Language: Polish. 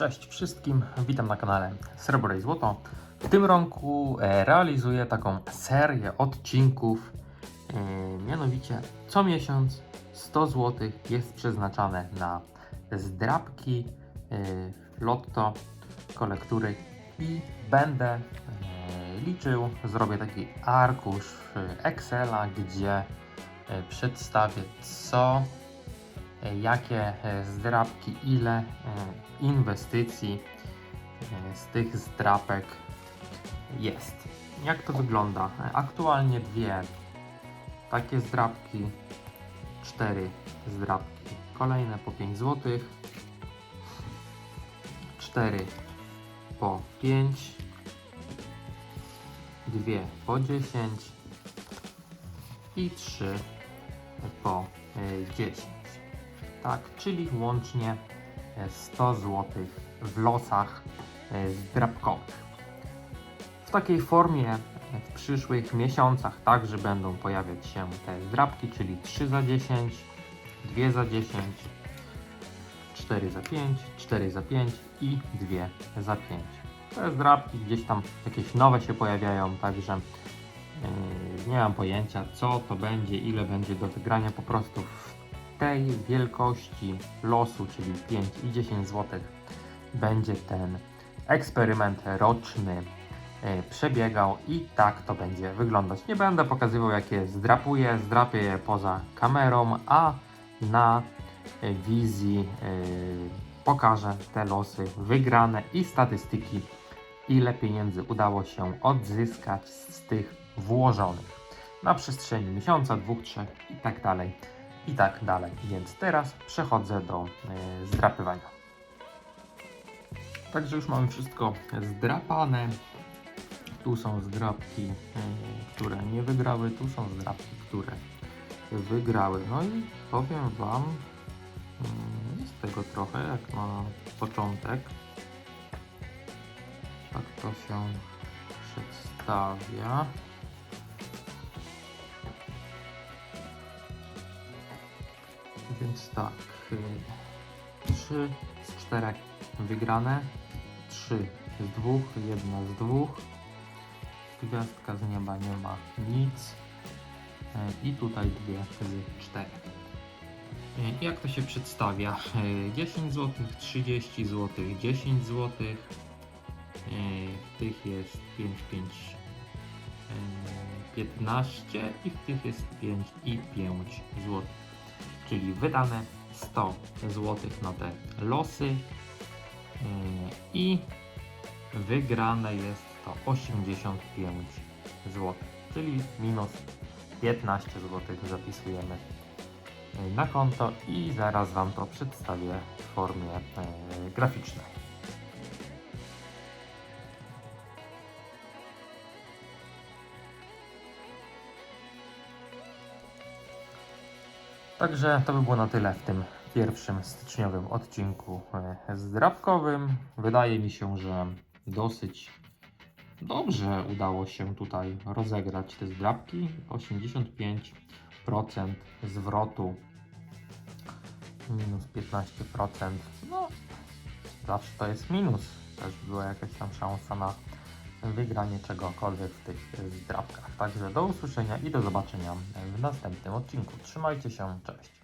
Cześć wszystkim, witam na kanale Srebro i Złoto. W tym roku e, realizuję taką serię odcinków, e, mianowicie co miesiąc 100 zł jest przeznaczane na zdrabki, e, lotto, kolektury i będę liczył, zrobię taki arkusz Excela, gdzie przedstawię co jakie e, zdrabki, ile e, inwestycji e, z tych zdrapek jest. Jak to wygląda? E, Aktualnie dwie takie zdrapki, cztery zdrapki, kolejne po 5 zł, cztery po 5, dwie po 10 i trzy po e, 10 tak, czyli łącznie e, 100 zł w losach e, zdrabkowych. W takiej formie e, w przyszłych miesiącach także będą pojawiać się te zdrabki, czyli 3 za 10, 2 za 10, 4 za 5, 4 za 5 i 2 za 5. Te zdrabki gdzieś tam jakieś nowe się pojawiają, także nie mam pojęcia co to będzie, ile będzie do wygrania po prostu w tej wielkości losu, czyli 5 i 10 zł będzie ten eksperyment roczny yy, przebiegał i tak to będzie wyglądać. Nie będę pokazywał jakie zdrapuję, zdrapię je poza kamerą, a na yy, wizji yy, pokażę te losy wygrane i statystyki ile pieniędzy udało się odzyskać z tych włożonych na przestrzeni miesiąca, dwóch, trzech i tak dalej, i tak dalej. Więc teraz przechodzę do y, zdrapywania. Także już mamy wszystko zdrapane. Tu są zdrapki, y, które nie wygrały, tu są zdrapki, które wygrały. No i powiem Wam, y, jest tego trochę, jak na początek. Tak to się przedstawia. Więc tak, 3 z 4 wygrane, 3 z 2, 1 z 2. Gwiazdka z nieba nie ma nic. E, I tutaj dwie z 4. I Jak to się przedstawia? E, 10 zł, 30 zł, 10 zł. E, W tych jest 5, 5, e, 15 i w tych jest 5 i 5 zł. Czyli wydane 100 zł na te losy e, i wygrane jest to 85 zł, czyli minus 15 zł zapisujemy e, na konto i zaraz Wam to przedstawię w formie e, graficznej. Także to by było na tyle w tym pierwszym styczniowym odcinku e, zdrabkowym. Wydaje mi się, że dosyć dobrze udało się tutaj rozegrać te zdrabki. 85% zwrotu minus 15%. No, zawsze to jest minus. Też była jakaś tam szansa na wygranie czegokolwiek w tych zdrabkach. Także do usłyszenia i do zobaczenia w następnym odcinku. Trzymajcie się, cześć.